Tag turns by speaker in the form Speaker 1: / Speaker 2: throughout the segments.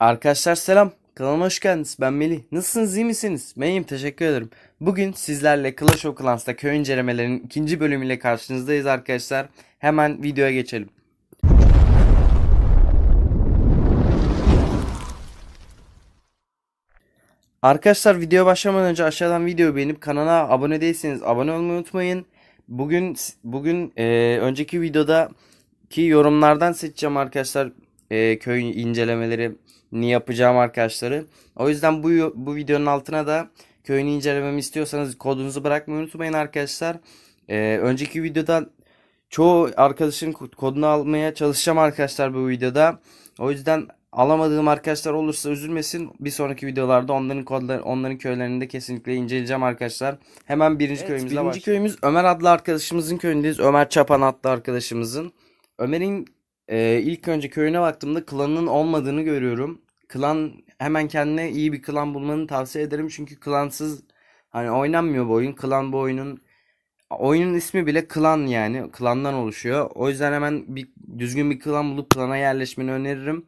Speaker 1: Arkadaşlar selam. Kanalıma hoş geldiniz. Ben Melih. Nasılsınız? iyi misiniz? Ben iyiyim. Teşekkür ederim. Bugün sizlerle Clash of Clans'ta köy incelemelerinin ikinci bölümüyle karşınızdayız arkadaşlar. Hemen videoya geçelim. Arkadaşlar videoya başlamadan önce aşağıdan videoyu beğenip kanala abone değilseniz abone olmayı unutmayın. Bugün bugün e, önceki videoda ki yorumlardan seçeceğim arkadaşlar e, köy incelemelerini yapacağım arkadaşları. O yüzden bu bu videonun altına da köyünü incelememi istiyorsanız kodunuzu bırakmayı unutmayın arkadaşlar. E, önceki videoda çoğu arkadaşın kodunu almaya çalışacağım arkadaşlar bu videoda. O yüzden alamadığım arkadaşlar olursa üzülmesin. Bir sonraki videolarda onların kodları, onların köylerini de kesinlikle inceleyeceğim arkadaşlar. Hemen birinci
Speaker 2: Evet,
Speaker 1: köyümüzle
Speaker 2: birinci
Speaker 1: başlayalım. köyümüz Ömer adlı arkadaşımızın köyündeyiz. Ömer Çapan adlı arkadaşımızın. Ömer'in e, ilk önce köyüne baktığımda klanının olmadığını görüyorum. Klan hemen kendine iyi bir klan bulmanı tavsiye ederim. Çünkü klansız hani oynanmıyor bu oyun. Klan bu oyunun oyunun ismi bile klan yani. Klandan oluşuyor. O yüzden hemen bir düzgün bir klan bulup klana yerleşmeni öneririm.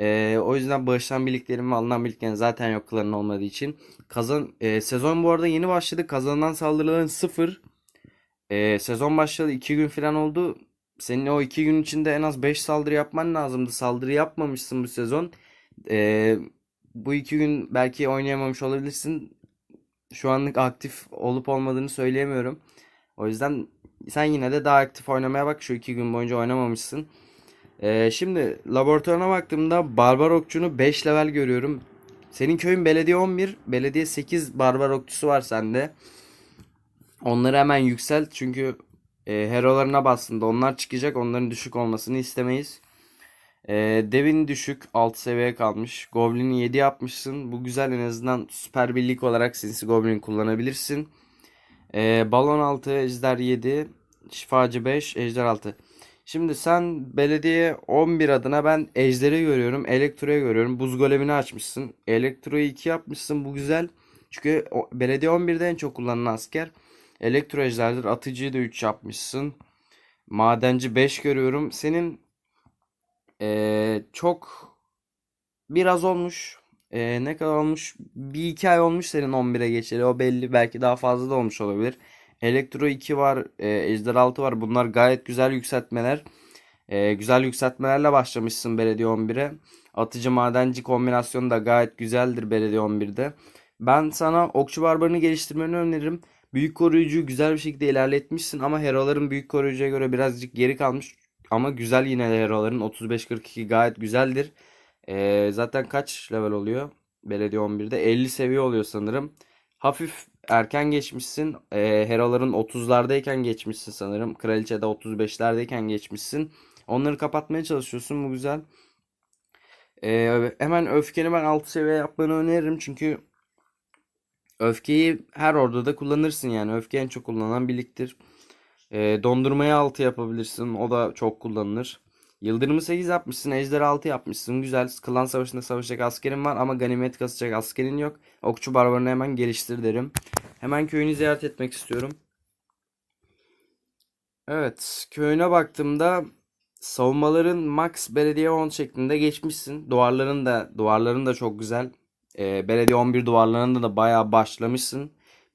Speaker 1: Ee, o yüzden bağıştan birliklerim ve alınan birliklerin zaten yok klanın olmadığı için. Kazan e, sezon bu arada yeni başladı. Kazanılan saldırıların sıfır. Ee, sezon başladı 2 gün falan oldu. Senin o 2 gün içinde en az 5 saldırı yapman lazımdı. Saldırı yapmamışsın bu sezon. Ee, bu 2 gün belki oynayamamış olabilirsin. Şu anlık aktif olup olmadığını söyleyemiyorum. O yüzden sen yine de daha aktif oynamaya bak. Şu 2 gün boyunca oynamamışsın. Ee, şimdi laboratuvarına baktığımda barbar okçunu 5 level görüyorum. Senin köyün belediye 11, belediye 8 barbar okçusu var sende. Onları hemen yükselt çünkü e, herolarına bastığında onlar çıkacak. Onların düşük olmasını istemeyiz. E, Devin düşük 6 seviyeye kalmış. Goblin'i 7 yapmışsın. Bu güzel en azından süper birlik olarak Sinsi Goblin kullanabilirsin. E, Balon 6, Ejder 7, Şifacı 5, Ejder 6. Şimdi sen belediye 11 adına ben Ejder'i görüyorum. Elektro'yu görüyorum. Buz golemini açmışsın. Elektro'yu 2 yapmışsın. Bu güzel. Çünkü belediye 11'de en çok kullanılan asker. Elektro ejderdir. Atıcıyı da 3 yapmışsın. Madenci 5 görüyorum. Senin eee, çok biraz olmuş. Eee, ne kadar olmuş? Bir iki ay olmuş senin 11'e geçeli. O belli. Belki daha fazla da olmuş olabilir. Elektro 2 var. eee, Ejder 6 var. Bunlar gayet güzel yükseltmeler. Eee, güzel yükseltmelerle başlamışsın belediye 11'e. Atıcı madenci kombinasyonu da gayet güzeldir belediye 11'de. Ben sana okçu barbarını geliştirmeni öneririm. Büyük koruyucuyu güzel bir şekilde ilerletmişsin ama heroların büyük koruyucuya göre birazcık geri kalmış. Ama güzel yine de heroların 35-42 gayet güzeldir. Ee, zaten kaç level oluyor? Belediye 11'de 50 seviye oluyor sanırım. Hafif erken geçmişsin. Ee, heroların 30'lardayken geçmişsin sanırım. Kraliçe'de 35'lerdeyken geçmişsin. Onları kapatmaya çalışıyorsun. Bu güzel. Ee, hemen öfkeni ben 6 seviye yapmanı öneririm. Çünkü Öfkeyi her ordada kullanırsın yani. Öfke en çok kullanılan birliktir. Ee, dondurmayı 6 yapabilirsin. O da çok kullanılır. Yıldırımı 8 yapmışsın. Ejder 6 yapmışsın. Güzel. Klan savaşında savaşacak askerin var ama ganimet kasacak askerin yok. Okçu barbarını hemen geliştir derim. Hemen köyünü ziyaret etmek istiyorum. Evet. Köyüne baktığımda savunmaların max belediye 10 şeklinde geçmişsin. Duvarların da duvarların da çok güzel. E, belediye 11 duvarlarında da bayağı başlamışsın.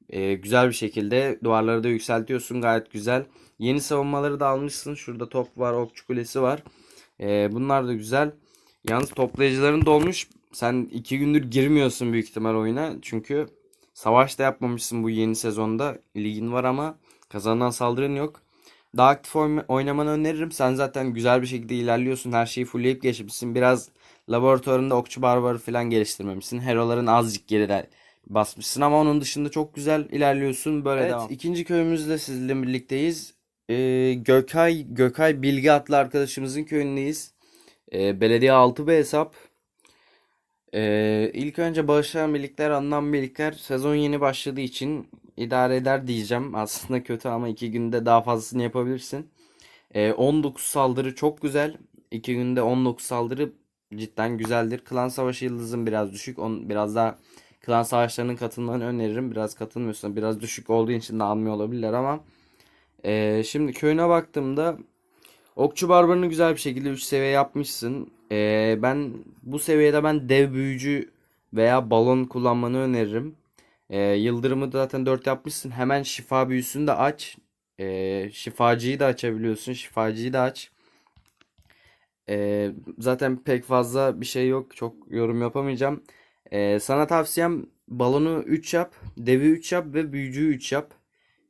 Speaker 1: E, güzel bir şekilde duvarları da yükseltiyorsun gayet güzel. Yeni savunmaları da almışsın. Şurada top var, okçu kulesi var. E, bunlar da güzel. Yalnız toplayıcıların dolmuş. Sen iki gündür girmiyorsun büyük ihtimal oyuna. Çünkü savaş da yapmamışsın bu yeni sezonda. Ligin var ama kazanan saldırın yok. Daha aktif oyn- oynamanı öneririm. Sen zaten güzel bir şekilde ilerliyorsun. Her şeyi fullleyip geçmişsin. Biraz laboratuvarında okçu barbarı falan geliştirmemişsin. Heroların azıcık geride basmışsın ama onun dışında çok güzel ilerliyorsun. Böyle
Speaker 2: Evet,
Speaker 1: devam. İkinci köyümüzde sizinle birlikteyiz. Ee, Gökay Gökay Bilgi adlı arkadaşımızın köyündeyiz. Ee, belediye 6B hesap. Ee, ilk önce bağışlayan birlikler, alınan birlikler sezon yeni başladığı için idare eder diyeceğim. Aslında kötü ama iki günde daha fazlasını yapabilirsin. Ee, 19 saldırı çok güzel. İki günde 19 saldırı cidden güzeldir. Klan Savaşı yıldızın biraz düşük. On, biraz daha klan savaşlarının katılmanı öneririm. Biraz katılmıyorsan biraz düşük olduğu için de almıyor olabilirler ama ee, şimdi köyüne baktığımda Okçu Barbarını güzel bir şekilde 3 seviye yapmışsın. Ee, ben bu seviyede ben dev büyücü veya balon kullanmanı öneririm. Ee, Yıldırım'ı da zaten 4 yapmışsın. Hemen şifa büyüsünü de aç. Ee, şifacıyı da açabiliyorsun. Şifacıyı da aç. Ee, zaten pek fazla bir şey yok. Çok yorum yapamayacağım. Ee, sana tavsiyem balonu 3 yap. Devi 3 yap ve büyücüyü 3 yap.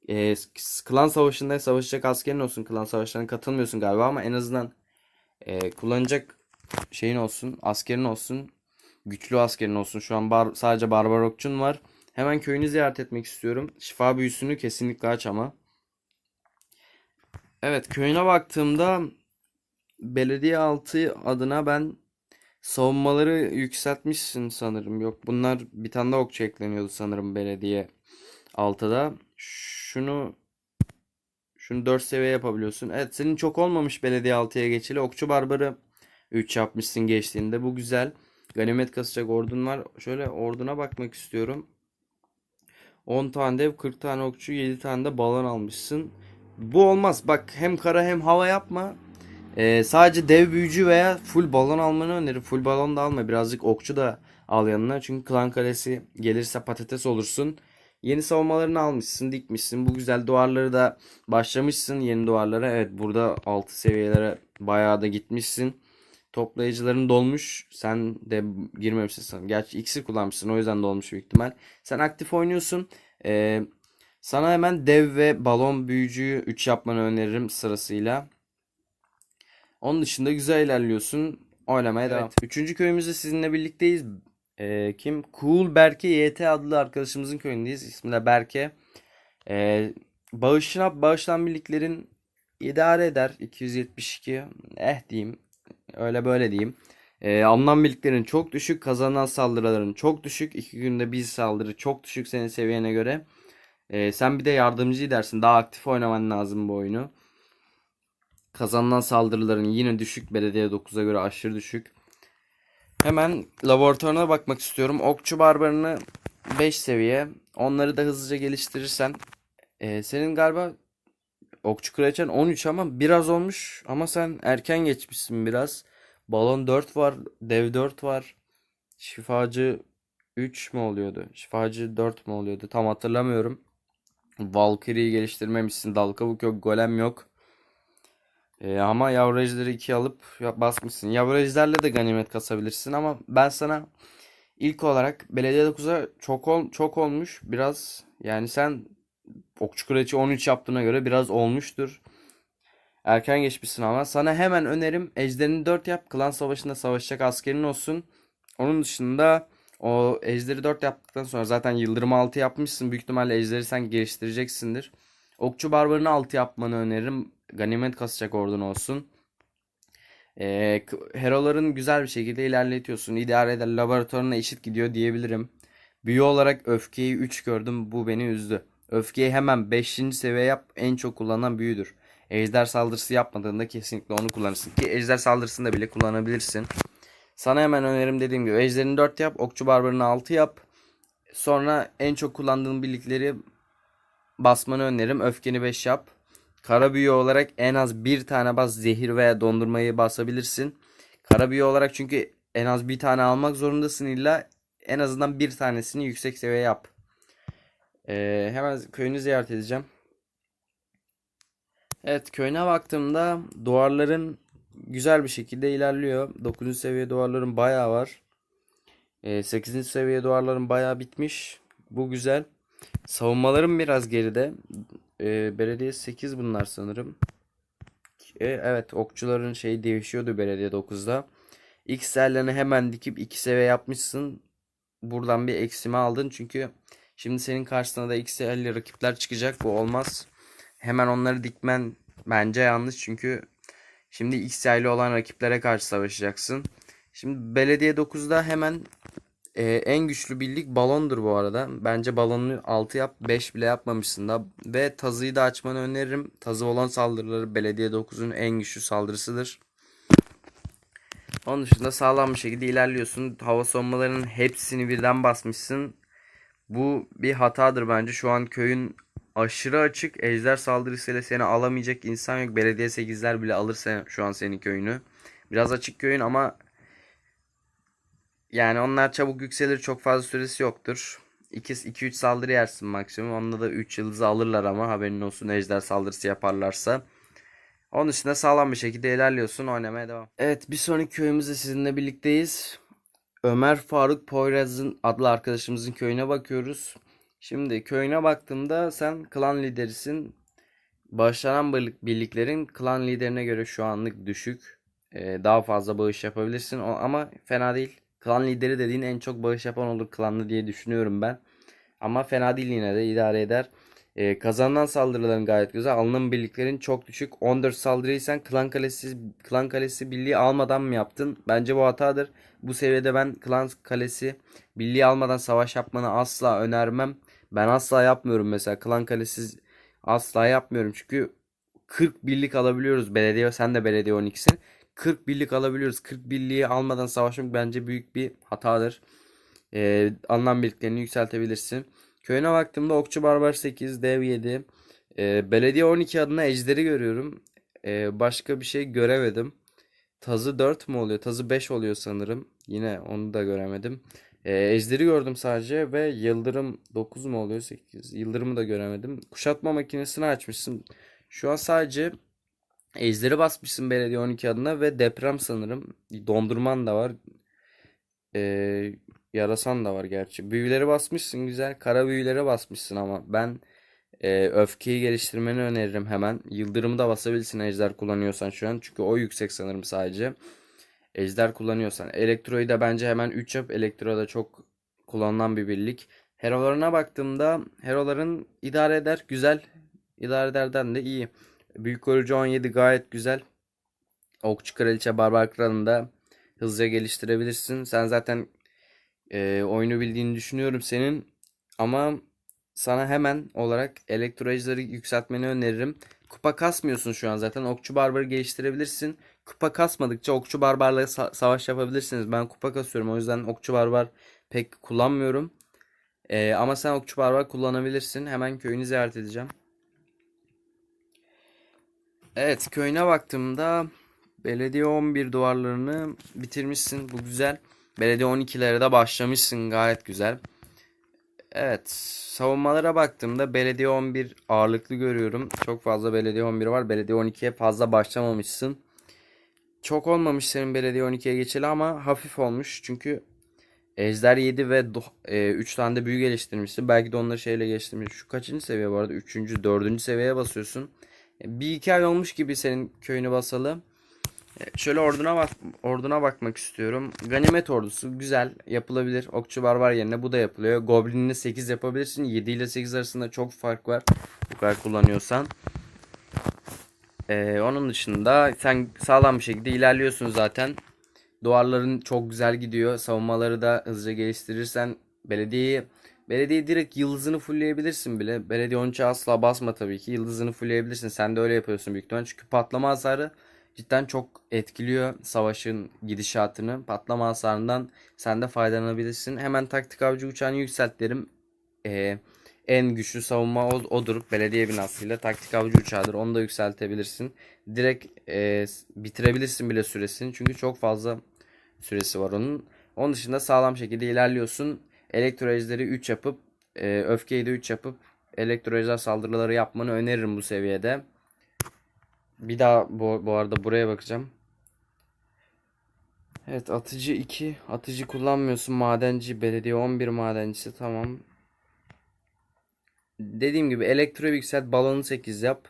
Speaker 1: S- klan savaşında savaşacak askerin olsun. Klan savaşlarına katılmıyorsun galiba ama en azından e, kullanacak şeyin olsun. Askerin olsun. Güçlü askerin olsun. Şu an bar, sadece barbar okçun var. Hemen köyünü ziyaret etmek istiyorum. Şifa büyüsünü kesinlikle aç ama. Evet köyüne baktığımda belediye altı adına ben savunmaları yükseltmişsin sanırım. Yok bunlar bir tane daha okçu ekleniyordu sanırım belediye altıda. Şunu şunu 4 seviye yapabiliyorsun. Evet senin çok olmamış belediye altıya geçeli. Okçu barbarı 3 yapmışsın geçtiğinde. Bu güzel. Ganimet kasacak ordun var. Şöyle orduna bakmak istiyorum. 10 tane dev, 40 tane okçu, 7 tane de balon almışsın. Bu olmaz. Bak hem kara hem hava yapma. Ee, sadece dev büyücü veya full balon almanı öneririm. Full balon da alma. Birazcık okçu da al yanına. Çünkü klan kalesi gelirse patates olursun. Yeni savunmalarını almışsın, dikmişsin. Bu güzel duvarları da başlamışsın yeni duvarlara. Evet burada 6 seviyelere bayağı da gitmişsin. Toplayıcıların dolmuş. Sen de girmemişsin sanırım. Gerçi iksir kullanmışsın. O yüzden dolmuş büyük ihtimal. Sen aktif oynuyorsun. Ee, sana hemen dev ve balon büyücüyü 3 yapmanı öneririm sırasıyla. Onun dışında güzel ilerliyorsun. Oynamaya devam.
Speaker 2: Evet.
Speaker 1: Üçüncü köyümüzde sizinle birlikteyiz. Ee, kim? Cool Berke YT adlı arkadaşımızın köyündeyiz. İsmi de Berke. Ee, bağışına, bağışlan birliklerin idare eder. 272. Eh diyeyim. Öyle böyle diyeyim. Ee, alınan birliklerin çok düşük. Kazanan saldırıların çok düşük. İki günde bir saldırı çok düşük senin seviyene göre. Ee, sen bir de yardımcı dersin. Daha aktif oynaman lazım bu oyunu. Kazanılan saldırıların yine düşük. Belediye 9'a göre aşırı düşük. Hemen laboratuvarına bakmak istiyorum. Okçu barbarını 5 seviye. Onları da hızlıca geliştirirsen. Ee, senin galiba okçu kraliçen 13 ama biraz olmuş. Ama sen erken geçmişsin biraz. Balon 4 var. Dev 4 var. Şifacı 3 mü oluyordu? Şifacı 4 mü oluyordu? Tam hatırlamıyorum. Valkyrie'yi geliştirmemişsin. Dal kabuk yok. Golem yok. Ee, ama yavru ejderi 2 alıp ya- basmışsın. Yavru ejderle de ganimet kasabilirsin ama ben sana ilk olarak belediye 9'a çok ol, çok olmuş biraz. Yani sen okçu kraliçe 13 yaptığına göre biraz olmuştur. Erken geçmişsin ama sana hemen önerim ejderini 4 yap. Klan savaşında savaşacak askerin olsun. Onun dışında o ejderi 4 yaptıktan sonra zaten yıldırım 6 yapmışsın. Büyük ihtimalle ejderi sen geliştireceksindir. Okçu barbarını 6 yapmanı öneririm. Ganimet kasacak ordun olsun. K- heroların güzel bir şekilde ilerletiyorsun. İdare eder. Laboratuvarına eşit gidiyor diyebilirim. Büyü olarak öfkeyi 3 gördüm. Bu beni üzdü. Öfkeyi hemen 5. seviye yap. En çok kullanılan büyüdür. Ejder saldırısı yapmadığında kesinlikle onu kullanırsın. Ki ejder saldırısında bile kullanabilirsin. Sana hemen önerim dediğim gibi ejderini 4 yap. Okçu barbarını 6 yap. Sonra en çok kullandığın birlikleri basmanı öneririm. Öfkeni 5 yap. Kara büyü olarak en az bir tane bas zehir veya dondurmayı basabilirsin. Kara büyü olarak çünkü en az bir tane almak zorundasın illa en azından bir tanesini yüksek seviye yap. Ee, hemen köyünü ziyaret edeceğim. Evet köyüne baktığımda duvarların güzel bir şekilde ilerliyor. 9. seviye duvarların bayağı var. Ee, 8. seviye duvarların bayağı bitmiş. Bu güzel. Savunmalarım biraz geride. Ee, belediye 8 bunlar sanırım. E, evet okçuların şeyi değişiyordu belediye 9'da. XL'lerini hemen dikip 2 seviye yapmışsın. Buradan bir eksime aldın çünkü şimdi senin karşısına da XL'li rakipler çıkacak. Bu olmaz. Hemen onları dikmen bence yanlış çünkü şimdi XL'li olan rakiplere karşı savaşacaksın. Şimdi belediye 9'da hemen ee, en güçlü birlik balondur bu arada. Bence balonu 6 yap 5 bile yapmamışsın da. Ve tazıyı da açmanı öneririm. Tazı olan saldırıları belediye 9'un en güçlü saldırısıdır. Onun dışında sağlam bir şekilde ilerliyorsun. Hava savunmalarının hepsini birden basmışsın. Bu bir hatadır bence. Şu an köyün aşırı açık. Ejder saldırısıyla seni alamayacak insan yok. Belediye 8'ler bile alır sen, şu an senin köyünü. Biraz açık köyün ama Yani onlar çabuk yükselir. Çok fazla süresi yoktur. 2-3 saldırı yersin maksimum. Onda da 3 yıldızı alırlar ama haberin olsun ejder saldırısı yaparlarsa. Onun dışında sağlam bir şekilde ilerliyorsun. Oynamaya devam. Evet bir sonraki köyümüzde sizinle birlikteyiz. Ömer Faruk Poyraz'ın adlı arkadaşımızın köyüne bakıyoruz. Şimdi köyüne baktığımda sen klan liderisin. Birlik- birliklerin klan liderine göre şu anlık düşük. Ee, daha fazla bağış yapabilirsin ama fena değil. Klan lideri dediğin en çok bağış yapan olur klanlı diye düşünüyorum ben. Ama fena değil yine de idare eder. Ee, kazanılan saldırıların gayet güzel. Alınan birliklerin çok düşük. 14 saldırıyı sen klan kalesi klan kalesi birliği almadan mı yaptın? Bence bu hatadır. Bu seviyede ben klan kalesi birliği almadan savaş yapmanı asla önermem. Ben asla yapmıyorum mesela. Klan kalesi asla yapmıyorum. Çünkü 40 birlik alabiliyoruz. Belediye sen de belediye 12'sin. 40 birlik alabiliyoruz. 40 birliği almadan savaşmak bence büyük bir hatadır. Ee, alınan birliklerini yükseltebilirsin. Köyüne baktığımda Okçu Barbar 8, Dev 7. Ee, Belediye 12 adına Ejder'i görüyorum. Ee, başka bir şey göremedim. Tazı 4 mü oluyor? Tazı 5 oluyor sanırım. Yine onu da göremedim. Ee, Ejder'i gördüm sadece ve Yıldırım 9 mu oluyor? 8. Yıldırım'ı da göremedim. Kuşatma makinesini açmışsın. Şu an sadece Ejder'i basmışsın Belediye 12 adına ve deprem sanırım. Dondurman da var. Ee, yarasan da var gerçi. Büyüleri basmışsın güzel. Kara büyülere basmışsın ama ben e, öfkeyi geliştirmeni öneririm hemen. Yıldırımı da basabilirsin ejder kullanıyorsan şu an. Çünkü o yüksek sanırım sadece. Ejder kullanıyorsan. Elektroyu da bence hemen 3 yap. Elektro da çok kullanılan bir birlik. Herolarına baktığımda heroların idare eder. Güzel. İdare ederden de iyi. Büyük Koruyucu 17 gayet güzel. Okçu Kraliçe Barbar Kralı'nı da hızlıca geliştirebilirsin. Sen zaten e, oyunu bildiğini düşünüyorum senin. Ama sana hemen olarak elektro ejderi yükseltmeni öneririm. Kupa kasmıyorsun şu an zaten. Okçu Barbar'ı geliştirebilirsin. Kupa kasmadıkça Okçu Barbar'la sa- savaş yapabilirsiniz. Ben kupa kasıyorum. O yüzden Okçu Barbar pek kullanmıyorum. E, ama sen Okçu Barbar kullanabilirsin. Hemen köyünü ziyaret edeceğim. Evet köyüne baktığımda belediye 11 duvarlarını bitirmişsin. Bu güzel. Belediye 12'lere de başlamışsın. Gayet güzel. Evet savunmalara baktığımda belediye 11 ağırlıklı görüyorum. Çok fazla belediye 11 var. Belediye 12'ye fazla başlamamışsın. Çok olmamış senin belediye 12'ye geçeli ama hafif olmuş. Çünkü Ejder 7 ve 3 tane de büyü geliştirmişsin. Belki de onları şeyle geliştirmiş. Şu kaçıncı seviye bu arada? 3. 4. seviyeye basıyorsun. Bir iki ay olmuş gibi senin köyünü basalı. E, Şöyle orduna bak orduna bakmak istiyorum. Ganimet ordusu güzel yapılabilir. Okçu barbar yerine bu da yapılıyor. Goblin'ini 8 yapabilirsin. 7 ile 8 arasında çok fark var. Bu kadar kullanıyorsan. E, onun dışında sen sağlam bir şekilde ilerliyorsun zaten. Duvarların çok güzel gidiyor. Savunmaları da hızlıca geliştirirsen belediyeyi belediye direkt yıldızını fullleyebilirsin bile. Belediye 13'e asla basma tabii ki. Yıldızını fullleyebilirsin. Sen de öyle yapıyorsun büyük ihtimal. Çünkü patlama hasarı cidden çok etkiliyor savaşın gidişatını. Patlama hasarından sen de faydalanabilirsin. Hemen taktik avcı uçağını yükselt derim. Ee, en güçlü savunma o- odur. Belediye binasıyla taktik avcı uçağıdır. Onu da yükseltebilirsin. Direkt e, bitirebilirsin bile süresini. Çünkü çok fazla süresi var onun. Onun dışında sağlam şekilde ilerliyorsun. Elektro ejderi 3 yapıp e, öfkeyi de 3 yapıp elektro ejder saldırıları yapmanı öneririm bu seviyede. Bir daha bu, bu arada buraya bakacağım. Evet atıcı 2. Atıcı kullanmıyorsun. Madenci belediye 11 madencisi tamam. Dediğim gibi elektro yükselt balonu 8 yap.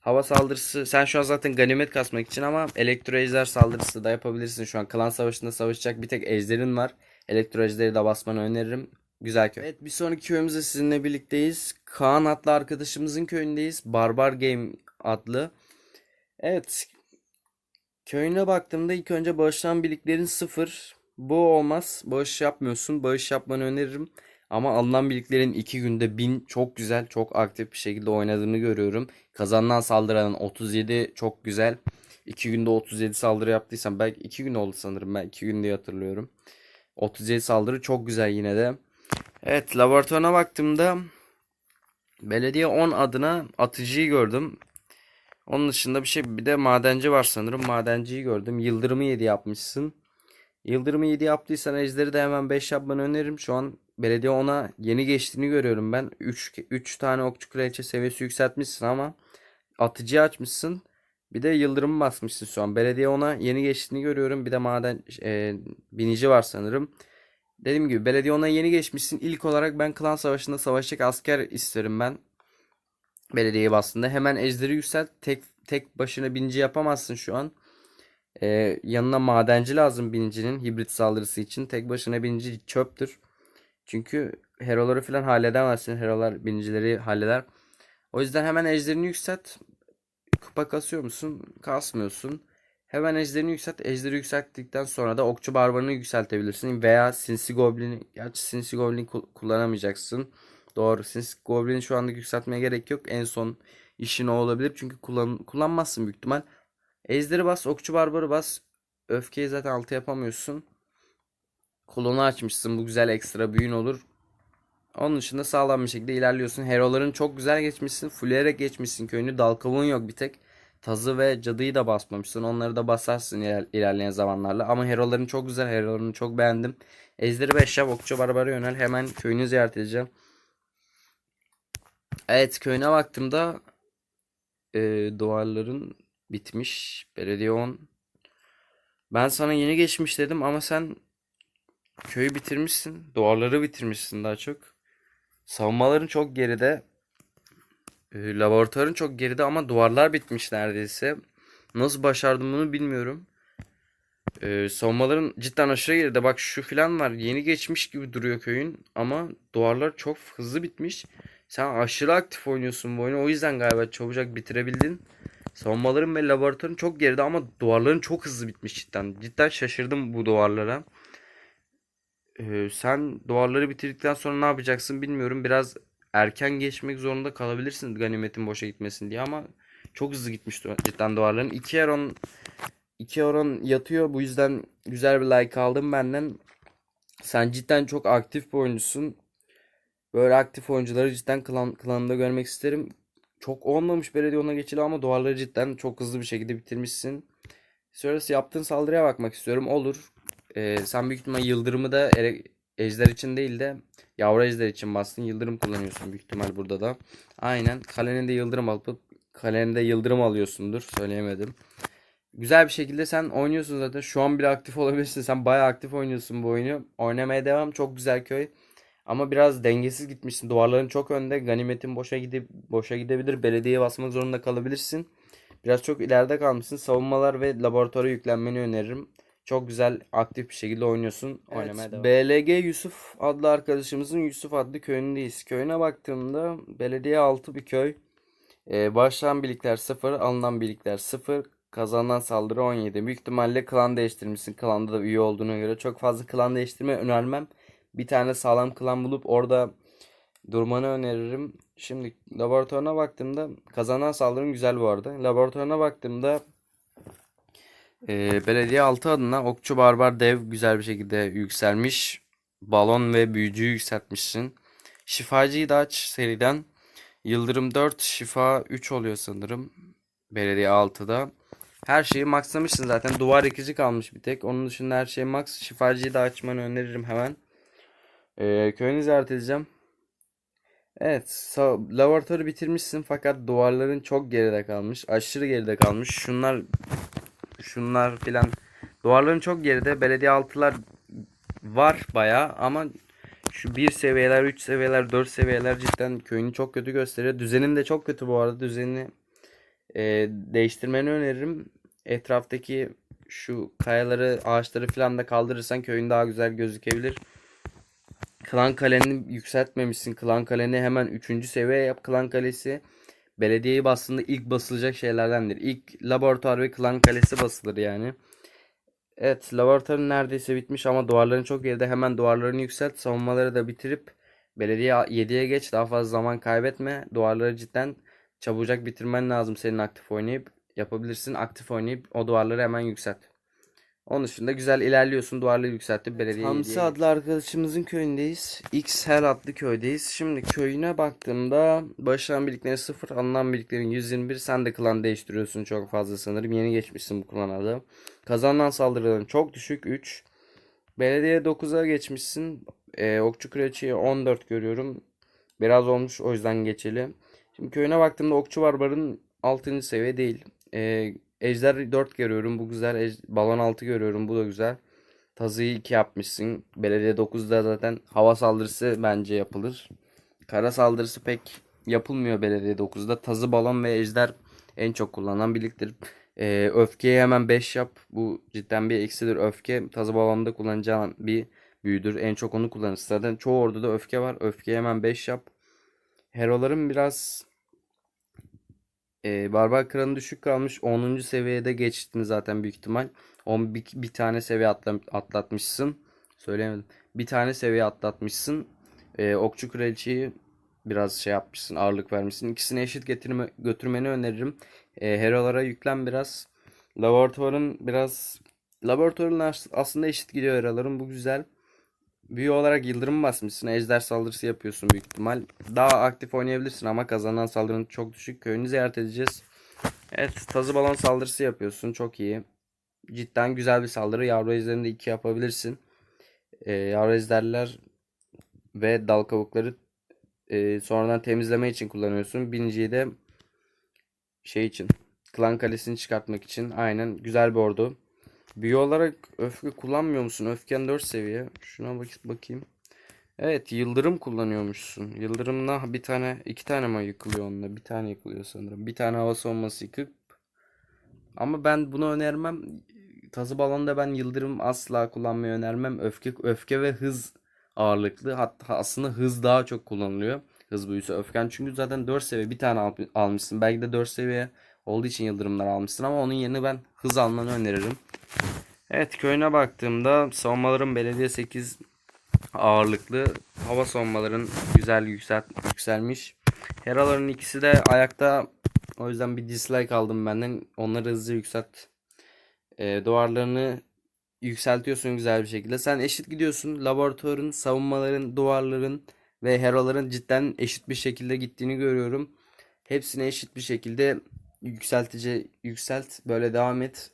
Speaker 1: Hava saldırısı sen şu an zaten ganimet kasmak için ama elektro ejder saldırısı da yapabilirsin. Şu an klan savaşında savaşacak bir tek ejderin var. Elektro ejderi de basmanı öneririm. Güzel köy. Evet bir sonraki köyümüzde sizinle birlikteyiz. Kaan adlı arkadaşımızın köyündeyiz. Barbar Game adlı. Evet Köyüne baktığımda ilk önce bağışlanan birliklerin sıfır. Bu olmaz. Bağış yapmıyorsun. Bağış yapmanı öneririm. Ama alınan birliklerin 2 günde 1000 çok güzel, çok aktif bir şekilde oynadığını görüyorum. Kazanılan saldıranın 37 çok güzel. 2 günde 37 saldırı yaptıysam belki 2 gün oldu sanırım ben 2 gün diye hatırlıyorum. 37 saldırı çok güzel yine de. Evet laboratuvarına baktığımda belediye 10 adına atıcıyı gördüm. Onun dışında bir şey bir de madenci var sanırım. Madenciyi gördüm. Yıldırımı 7 yapmışsın. Yıldırım'ı 7 yaptıysan Ejder'i de hemen 5 yapmanı öneririm. Şu an belediye ona yeni geçtiğini görüyorum ben. 3 3 tane okçu kraliçe seviyesi yükseltmişsin ama atıcı açmışsın. Bir de Yıldırım'ı basmışsın şu an. Belediye ona yeni geçtiğini görüyorum. Bir de maden e, binici var sanırım. Dediğim gibi belediye ona yeni geçmişsin. İlk olarak ben klan savaşında savaşacak asker isterim ben. Belediyeyi bastığında hemen ejderi yükselt. Tek tek başına binici yapamazsın şu an. Ee, yanına madenci lazım binicinin hibrit saldırısı için. Tek başına binici çöptür. Çünkü heroları falan halledemezsin. Herolar binicileri halleder. O yüzden hemen ejderini yükselt. Kupa kasıyor musun? Kasmıyorsun. Hemen ejderini yükselt. Ejderi yükselttikten sonra da okçu barbarını yükseltebilirsin. Veya sinsi goblini. Gerçi sinsi goblini ku- kullanamayacaksın. Doğru. Sinsi goblini şu anda yükseltmeye gerek yok. En son işin o olabilir. Çünkü kullan kullanmazsın büyük ihtimal. Ejderi bas. Okçu barbarı bas. Öfkeyi zaten altı yapamıyorsun. Kolonu açmışsın. Bu güzel ekstra büyün olur. Onun dışında sağlam bir şekilde ilerliyorsun. Heroların çok güzel geçmişsin. Fulleyerek geçmişsin köyünü. Dal kavuğun yok bir tek. Tazı ve cadıyı da basmamışsın. Onları da basarsın iler- ilerleyen zamanlarla. Ama heroların çok güzel. Herolarını çok beğendim. Ezderi 5 yap. Okçu Barbar'a yönel. Hemen köyünü ziyaret edeceğim. Evet köyüne baktığımda e, duvarların bitmiş. Belediye 10. Ben sana yeni geçmiş dedim ama sen köyü bitirmişsin. Duvarları bitirmişsin daha çok. Savunmaların çok geride. E, laboratuvarın çok geride ama duvarlar bitmiş neredeyse. Nasıl başardım bunu bilmiyorum. E, savunmaların cidden aşırı geride. Bak şu filan var. Yeni geçmiş gibi duruyor köyün. Ama duvarlar çok hızlı bitmiş. Sen aşırı aktif oynuyorsun bu oyunu. O yüzden galiba çabucak bitirebildin. Savunmaların ve laboratuvarın çok geride ama duvarların çok hızlı bitmiş cidden. Cidden şaşırdım bu duvarlara. Ee, sen duvarları bitirdikten sonra ne yapacaksın bilmiyorum. Biraz erken geçmek zorunda kalabilirsin ganimetin boşa gitmesin diye ama çok hızlı gitmiş cidden duvarların. 2 Eron 2 Eron yatıyor. Bu yüzden güzel bir like aldım benden. Sen cidden çok aktif bir oyuncusun. Böyle aktif oyuncuları cidden klan, klanımda görmek isterim. Çok olmamış belediye ona geçili ama duvarları cidden çok hızlı bir şekilde bitirmişsin. Sonrası yaptığın saldırıya bakmak istiyorum. Olur. Ee, sen büyük ihtimal yıldırımı da ere- ejder için değil de yavru ejder için bastın. Yıldırım kullanıyorsun büyük ihtimal burada da. Aynen. Kalenin de yıldırım alıp kalenin de yıldırım alıyorsundur. Söyleyemedim. Güzel bir şekilde sen oynuyorsun zaten. Şu an bile aktif olabilirsin. Sen bayağı aktif oynuyorsun bu oyunu. Oynamaya devam. Çok güzel köy. Ama biraz dengesiz gitmişsin. Duvarların çok önde. Ganimetin boşa gidip boşa gidebilir. Belediyeye basmak zorunda kalabilirsin. Biraz çok ileride kalmışsın. Savunmalar ve laboratuvara yüklenmeni öneririm. Çok güzel aktif bir şekilde oynuyorsun. Oynamaya devam. BLG Yusuf adlı arkadaşımızın Yusuf adlı köyündeyiz. Köyüne baktığımda belediye altı bir köy. Ee, başlayan birlikler 0, alınan birlikler 0, kazanılan saldırı 17. Büyük ihtimalle klan değiştirmişsin. Klanda da üye olduğuna göre çok fazla klan değiştirme önermem. Bir tane sağlam klan bulup orada durmanı öneririm. Şimdi laboratuvarına baktığımda kazanan saldırın güzel bu arada. Laboratuvarına baktığımda e, belediye 6 adına okçu barbar dev güzel bir şekilde yükselmiş. Balon ve büyücüyü yükseltmişsin. Şifacıyı da aç seriden. Yıldırım 4, şifa 3 oluyor sanırım. Belediye 6'da. Her şeyi maxlamışsın zaten. Duvar ikici kalmış bir tek. Onun dışında her şey max. Şifacıyı da açmanı öneririm hemen. Ee, köyünü ziyaret edeceğim. Evet, sa- laboratuvarı bitirmişsin fakat duvarların çok geride kalmış. Aşırı geride kalmış. Şunlar şunlar filan duvarların çok geride. Belediye altılar var bayağı ama şu bir seviyeler, 3 seviyeler, 4 seviyeler cidden köyünü çok kötü gösteriyor. Düzenin de çok kötü bu arada. Düzenini e, değiştirmeni öneririm. Etraftaki şu kayaları, ağaçları falan da kaldırırsan köyün daha güzel gözükebilir. Klan kaleni yükseltmemişsin. Klan kaleni hemen 3. seviye yap. Klan kalesi belediyeyi bastığında ilk basılacak şeylerdendir. İlk laboratuvar ve klan kalesi basılır yani. Evet, laboratuvarın neredeyse bitmiş ama duvarların çok geride. Hemen duvarlarını yükselt. Savunmaları da bitirip belediye 7'ye geç. Daha fazla zaman kaybetme. Duvarları cidden çabucak bitirmen lazım senin aktif oynayıp. Yapabilirsin aktif oynayıp o duvarları hemen yükselt. Onun dışında güzel ilerliyorsun. Duvarları yükseltip belediye Hamsi 7'ye adlı arkadaşımızın köyündeyiz. XL adlı köydeyiz. Şimdi köyüne baktığımda başlayan birliklerin 0, alınan birliklerin 121. Sen de klan değiştiriyorsun çok fazla sanırım. Yeni geçmişsin bu klan adı. Kazanılan saldırıların çok düşük 3. Belediye 9'a geçmişsin. Ee, Okçu Kraliçeyi 14 görüyorum. Biraz olmuş o yüzden geçeli. Şimdi köyüne baktığımda Okçu Barbar'ın 6. seviye değil. Ee, Ejder 4 görüyorum. Bu güzel. Ej- Balon 6 görüyorum. Bu da güzel. Tazıyı 2 yapmışsın. Belediye 9'da zaten hava saldırısı bence yapılır. Kara saldırısı pek yapılmıyor Belediye 9'da. Tazı, balon ve ejder en çok kullanılan birliktir. Ee, öfkeyi hemen 5 yap. Bu cidden bir eksidir. Öfke tazı balonda kullanacağın bir büyüdür. En çok onu kullanırsın. Zaten çoğu orduda öfke var. Öfkeyi hemen 5 yap. Heroların biraz e, Barbar Kralı düşük kalmış. 10. seviyede geçtin zaten büyük ihtimal. 10 bir, bir tane seviye atla- atlatmışsın. Söyleyemedim. Bir tane seviye atlatmışsın. E, Okçu Kraliçeyi biraz şey yapmışsın. Ağırlık vermişsin. İkisini eşit getirme, götürmeni öneririm. E, herolara yüklen biraz. Laboratuvarın biraz Laboratuvarın as- aslında eşit gidiyor heroların. Bu güzel. Büyü olarak yıldırım basmışsın. Ejder saldırısı yapıyorsun büyük ihtimal. Daha aktif oynayabilirsin ama kazanan saldırın çok düşük. Köyünü ziyaret edeceğiz. Evet, tazı balon saldırısı yapıyorsun. Çok iyi. Cidden güzel bir saldırı. Yavru ejderini de iki yapabilirsin. Ee, yavru ejderler ve dal kavukları e, sonradan temizleme için kullanıyorsun. Biniciyi de şey için. Klan kalesini çıkartmak için. Aynen güzel bir ordu. Büyü olarak öfke kullanmıyor musun? Öfken 4 seviye. Şuna bak bakayım. Evet, yıldırım kullanıyormuşsun. Yıldırımla bir tane, iki tane mi yıkılıyor onunla? Bir tane yıkılıyor sanırım. Bir tane hava savunması yıkıp. Ama ben bunu önermem. Tazı balonda ben yıldırım asla kullanmayı önermem. Öfke, öfke ve hız ağırlıklı. Hatta aslında hız daha çok kullanılıyor. Hız büyüsü öfken. Çünkü zaten 4 seviye bir tane al- almışsın. Belki de 4 seviye olduğu için yıldırımlar almışsın ama onun yerine ben hız almanı öneririm. Evet köyüne baktığımda savunmaların belediye 8 ağırlıklı hava savunmaların güzel yüksel, yükselmiş. Heraların ikisi de ayakta o yüzden bir dislike aldım benden. Onları hızlı yükselt. Ee, duvarlarını yükseltiyorsun güzel bir şekilde. Sen eşit gidiyorsun. Laboratuvarın, savunmaların, duvarların ve heraların cidden eşit bir şekilde gittiğini görüyorum. Hepsini eşit bir şekilde yükseltici yükselt. Böyle devam et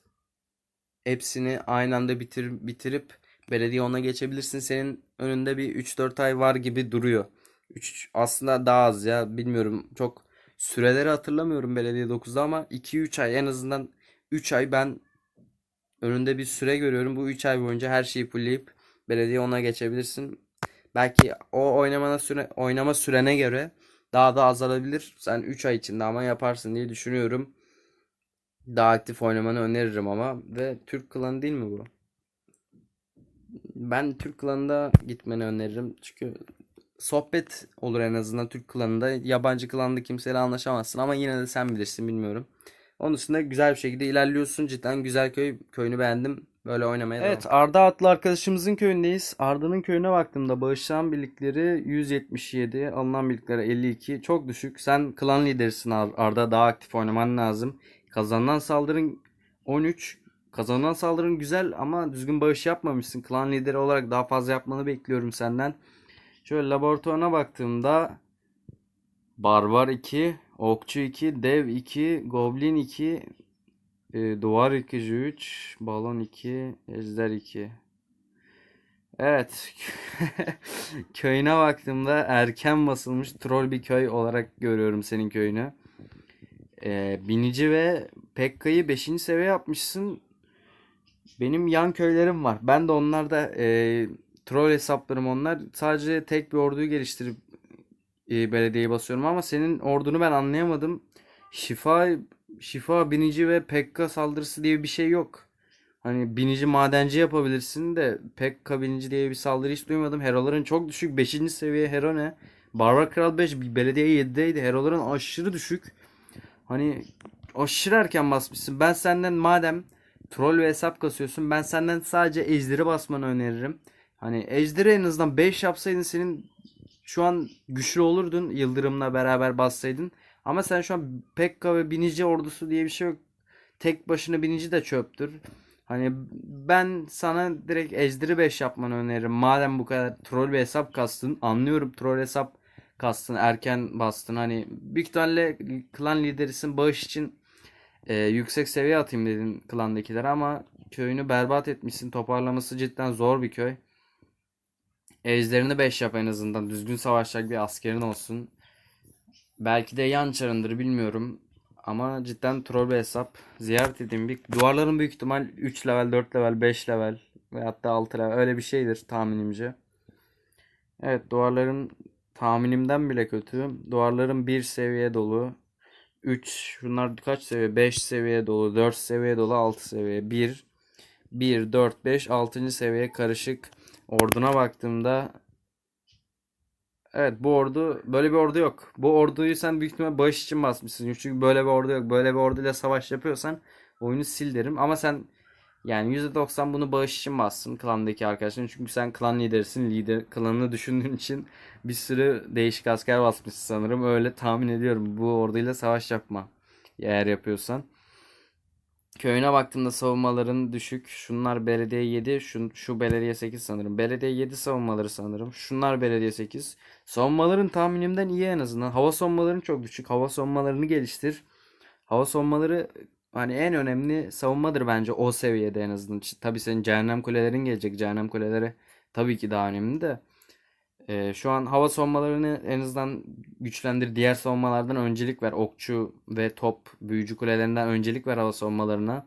Speaker 1: hepsini aynı anda bitir, bitirip belediye ona geçebilirsin. Senin önünde bir 3-4 ay var gibi duruyor. 3 aslında daha az ya bilmiyorum çok süreleri hatırlamıyorum belediye 9'da ama 2-3 ay en azından 3 ay ben önünde bir süre görüyorum. Bu 3 ay boyunca her şeyi fullleyip belediye ona geçebilirsin. Belki o oynamana süre, oynama sürene göre daha da azalabilir. Sen 3 ay içinde ama yaparsın diye düşünüyorum. Daha aktif oynamanı öneririm ama ve Türk klanı değil mi bu? Ben Türk klanında gitmeni öneririm. Çünkü sohbet olur en azından Türk klanında. Yabancı klanda kimseyle anlaşamazsın ama yine de sen bilirsin bilmiyorum. Onun dışında güzel bir şekilde ilerliyorsun. Cidden güzel köy. Köyünü beğendim. Böyle oynamaya devam. Evet Arda adlı arkadaşımızın köyündeyiz. Arda'nın köyüne baktığımda bağışlanan birlikleri 177, alınan birlikleri 52. Çok düşük. Sen klan liderisin Ar- Arda. Daha aktif oynaman lazım. Kazanılan saldırın 13. Kazanılan saldırın güzel ama düzgün bağış yapmamışsın. Klan lideri olarak daha fazla yapmanı bekliyorum senden. Şöyle laboratuvarına baktığımda Barbar 2, Okçu 2, Dev 2, Goblin 2, e, Duvar yıkıcı 3, Balon 2, Ejder 2. Evet. Köyüne baktığımda erken basılmış troll bir köy olarak görüyorum senin köyünü. Ee, Binici ve Pekka'yı 5. seviye yapmışsın. Benim yan köylerim var. Ben de onlarda e, troll hesaplarım onlar. Sadece tek bir orduyu geliştirip e, belediyeye basıyorum ama senin ordunu ben anlayamadım. Şifa şifa binici ve Pekka saldırısı diye bir şey yok. Hani binici madenci yapabilirsin de Pekka binici diye bir saldırı hiç duymadım. Heroların çok düşük. 5. seviye hero ne? Barbar Kral 5 belediye 7'deydi. Heroların aşırı düşük. Hani aşırı erken basmışsın. Ben senden madem troll ve hesap kasıyorsun ben senden sadece ejderi basmanı öneririm. Hani ejderi en azından 5 yapsaydın senin şu an güçlü olurdun yıldırımla beraber bassaydın. Ama sen şu an Pekka ve binici ordusu diye bir şey yok. Tek başına binici de çöptür. Hani ben sana direkt ejderi 5 yapmanı öneririm. Madem bu kadar troll bir hesap kastın. Anlıyorum troll hesap kastın. Erken bastın. Hani büyük ihtimalle klan liderisin. Bağış için e, yüksek seviye atayım dedin klandakilere ama köyünü berbat etmişsin. Toparlaması cidden zor bir köy. Ejderini 5 yap en azından. Düzgün savaşacak bir askerin olsun. Belki de yan çarındır bilmiyorum. Ama cidden troll bir hesap. Ziyaret edeyim. Bir, duvarların büyük ihtimal 3 level, 4 level, 5 level ve hatta 6 level öyle bir şeydir tahminimce. Evet duvarların tahminimden bile kötü. Duvarların 1 seviye dolu. 3 şunlar kaç seviye? 5 seviye dolu, 4 seviye dolu, 6 seviye. 1 1 4 5 6. seviye karışık. Orduna baktığımda Evet bu ordu böyle bir ordu yok. Bu orduyu sen büyük ihtimal bağış için basmışsın. Çünkü böyle bir ordu yok. Böyle bir orduyla savaş yapıyorsan oyunu sil derim. Ama sen yani %90 bunu bağış için bassın klandaki arkadaşların. Çünkü sen klan liderisin. Lider klanını düşündüğün için bir sürü değişik asker basmışsın sanırım. Öyle tahmin ediyorum. Bu orduyla savaş yapma. Eğer yapıyorsan. Köyüne baktığımda savunmaların düşük. Şunlar belediye 7, şu, şu belediye 8 sanırım. Belediye 7 savunmaları sanırım. Şunlar belediye 8. Savunmaların tahminimden iyi en azından. Hava savunmaların çok düşük. Hava savunmalarını geliştir. Hava savunmaları hani en önemli savunmadır bence o seviyede en azından. Tabii senin cehennem kulelerin gelecek. Cehennem kuleleri tabii ki daha önemli de. Ee, şu an hava savunmalarını en azından güçlendir. Diğer savunmalardan öncelik ver. Okçu ve top büyücü kulelerinden öncelik ver hava savunmalarına.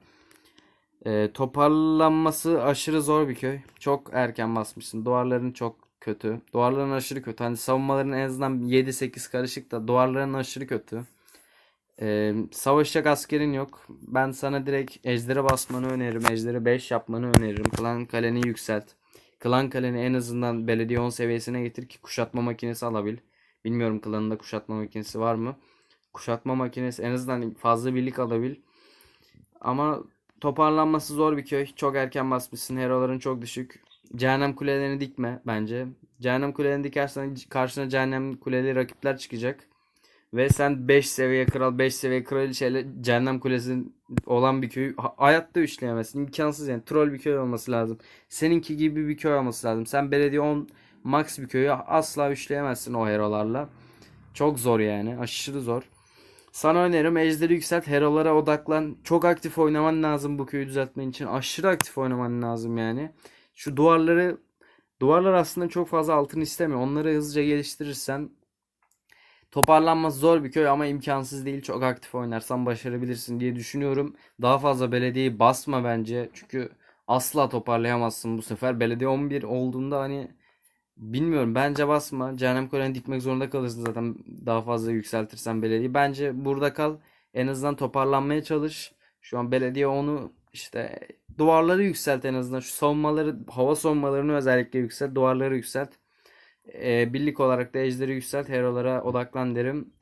Speaker 1: Ee, toparlanması aşırı zor bir köy. Çok erken basmışsın. Duvarların çok kötü. Duvarların aşırı kötü. Hani savunmaların en azından 7-8 karışık da duvarların aşırı kötü. Ee, savaşacak askerin yok. Ben sana direkt ejdere basmanı öneririm. Ejderi 5 yapmanı öneririm. Klan kaleni yükselt. Klan kaleni en azından belediye 10 seviyesine getir ki kuşatma makinesi alabil. Bilmiyorum klanında kuşatma makinesi var mı? Kuşatma makinesi en azından fazla birlik alabil. Ama toparlanması zor bir köy. Çok erken basmışsın. Heroların çok düşük. Cehennem kulelerini dikme bence. Cehennem kulelerini dikersen karşına cehennem kuleli rakipler çıkacak. Ve sen 5 seviye kral 5 seviye kraliçeyle cehennem kulesi olan bir köyü ha- hayatta üçleyemezsin. İmkansız yani. Troll bir köy olması lazım. Seninki gibi bir köy olması lazım. Sen belediye 10 max bir köyü asla üçleyemezsin o herolarla. Çok zor yani. Aşırı zor. Sana önerim ejderi yükselt. Herolara odaklan. Çok aktif oynaman lazım bu köyü düzeltmen için. Aşırı aktif oynaman lazım yani. Şu duvarları duvarlar aslında çok fazla altın istemiyor. Onları hızlıca geliştirirsen Toparlanması zor bir köy ama imkansız değil. Çok aktif oynarsan başarabilirsin diye düşünüyorum. Daha fazla belediyeyi basma bence. Çünkü asla toparlayamazsın bu sefer. Belediye 11 olduğunda hani bilmiyorum bence basma. Cehennem Kole'ni dikmek zorunda kalırsın zaten daha fazla yükseltirsen belediye. Bence burada kal. En azından toparlanmaya çalış. Şu an belediye onu işte duvarları yükselt en azından. Şu savunmaları, hava savunmalarını özellikle yükselt. Duvarları yükselt. Ee, birlik olarak da ejderi yükselt. Hero'lara odaklan derim.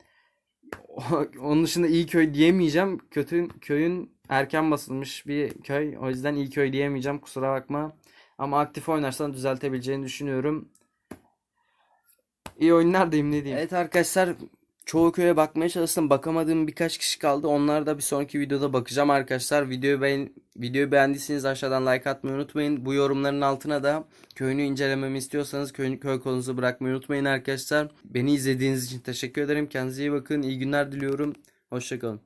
Speaker 1: Onun dışında iyi köy diyemeyeceğim. Kötü köyün erken basılmış bir köy. O yüzden iyi köy diyemeyeceğim. Kusura bakma. Ama aktif oynarsan düzeltebileceğini düşünüyorum. İyi oyunlar diyeyim ne diyeyim. Evet arkadaşlar çoğu köye bakmaya çalıştım. Bakamadığım birkaç kişi kaldı. Onlara da bir sonraki videoda bakacağım arkadaşlar. Videoyu beğen videoyu beğendiyseniz aşağıdan like atmayı unutmayın. Bu yorumların altına da köyünü incelememi istiyorsanız köy, köy konunuzu bırakmayı unutmayın arkadaşlar. Beni izlediğiniz için teşekkür ederim. Kendinize iyi bakın. İyi günler diliyorum. Hoşçakalın.